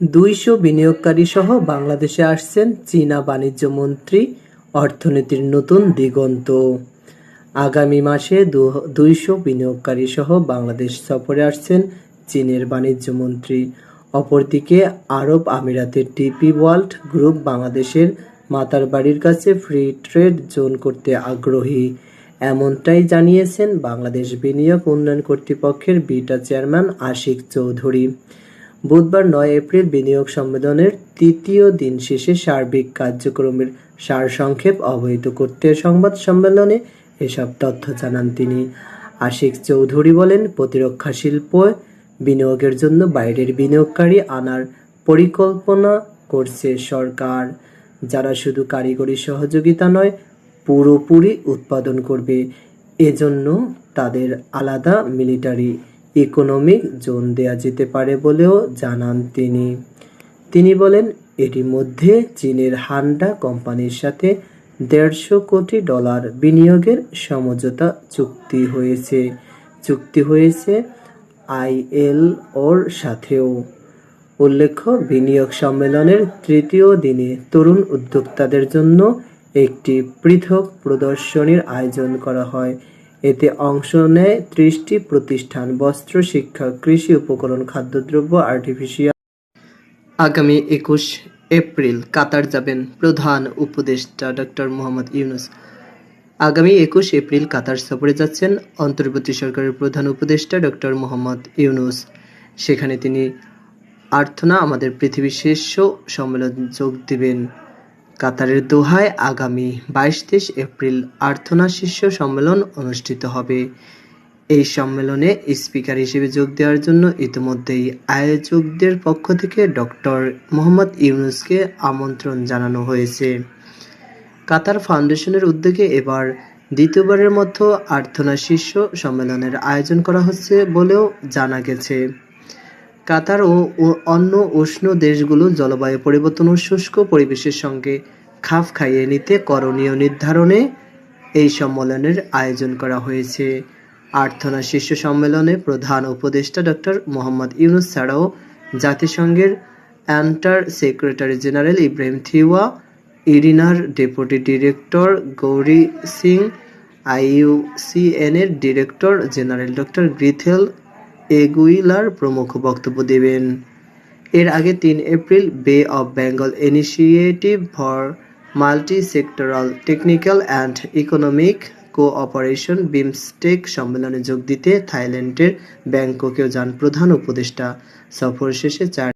দুইশো বিনিয়োগকারী সহ বাংলাদেশে আসছেন চীনা বাণিজ্য মন্ত্রী, অর্থনীতির নতুন দিগন্ত। আগামী মাসে দুইশো বিনিয়োগকারী সহ বাংলাদেশ সফরে আসছেন চীনের বাণিজ্য মন্ত্রী। অপরদিকে আরব আমিরাতের ডিপি ওয়ার্ল্ড গ্রুপ বাংলাদেশের মাতার বাড়ির কাছে ফ্রি ট্রেড জোন করতে আগ্রহী। এমনটাই জানিয়েছেন বাংলাদেশ বিনিয়োগ উন্নয়ন কর্তৃপক্ষের বিটা চেয়ারম্যান আশিক চৌধুরী। বুধবার নয় এপ্রিল বিনিয়োগ সম্মেলনের তৃতীয় দিন শেষে সার্বিক কার্যক্রমের সারসংক্ষেপ অবহিত করতে সংবাদ সম্মেলনে এসব তথ্য জানান তিনি। আশিক চৌধুরী বলেন, প্রতিরক্ষা শিল্প বিনিয়োগের জন্য বাইরের বিনিয়োগকারী আনার পরিকল্পনা করছে সরকার। যারা শুধু কারিগরি সহযোগিতা নয়, পুরোপুরি উৎপাদন করবে। এজন্য তাদের আলাদা মিলিটারি ইকোনমিক জোন দেয়া যেতে পারে বলেও জানান তিনি। তিনি বলেন, এরই মধ্যে চীনের হান্ডা কোম্পানির সাথে দেড়শো কোটি ডলার বিনিয়োগের সমঝোতা চুক্তি হয়েছে। চুক্তি হয়েছে আইএল ওর সাথেও। উল্লেখ্য, বিনিয়োগ সম্মেলনের তৃতীয় দিনে তরুণ উদ্যোক্তাদের জন্য একটি পৃথক প্রদর্শনীর আয়োজন করা হয়। এতে অংশ নেয় ত্রিশটি প্রতিষ্ঠান, বস্ত্র শিক্ষা, কৃষি উপকরণ, খাদ্যদ্রব্য আর্টিফিশিয়াল আগামী একুশ এপ্রিল কাতার যাবেন প্রধান উপদেষ্টা ডক্টর মোহাম্মদ ইউনুস। আগামী একুশ এপ্রিল কাতার সফরে যাচ্ছেন অন্তর্বর্তী সরকারের প্রধান উপদেষ্টা ডক্টর মোহাম্মদ ইউনুস। সেখানে তিনি আর্থনা আমাদের পৃথিবীর শীর্ষ সম্মেলন যোগ দিবেন। কাতারের দোহায় আগামী বাইশ তেইশ এপ্রিল আর্থনা শীর্ষ সম্মেলন অনুষ্ঠিত হবে। এই সম্মেলনে স্পিকার হিসেবে যোগ দেওয়ার জন্য ইতিমধ্যেই আয়োজকদের পক্ষ থেকে ডক্টর মোহাম্মদ ইউনুসকে আমন্ত্রণ জানানো হয়েছে। কাতার ফাউন্ডেশনের উদ্যোগে এবার দ্বিতীয়বারের মতো আর্থনা শীর্ষ সম্মেলনের আয়োজন করা হচ্ছে বলেও জানা গেছে। কাতার ও অন্য উষ্ণ দেশগুলো জলবায়ু পরিবর্তন ও শুষ্ক পরিবেশের সঙ্গে খাপ খাইয়ে নিতে করণীয় নির্ধারণে এই সম্মেলনের আয়োজন করা হয়েছে। আর্থনা শীর্ষ সম্মেলনে প্রধান উপদেষ্টা ডক্টর মোহাম্মদ ইউনুস ছাড়াও জাতিসংঘের under secretary general Ibrahim Thiaw, ইরিনার deputy director Gauri Singh আইইউসিএনের director general doctor Grethel Aguilar প্রমুখ বক্তব্য দেবেন। এর আগে তিন April Bay of Bengal initiative for multi sectoral technical and economic cooperation BIMSTEC সম্মেলনে যোগ দিতে থাইল্যান্ডের ব্যাংককেও যান প্রধান উপদেষ্টা। সফর শেষে চার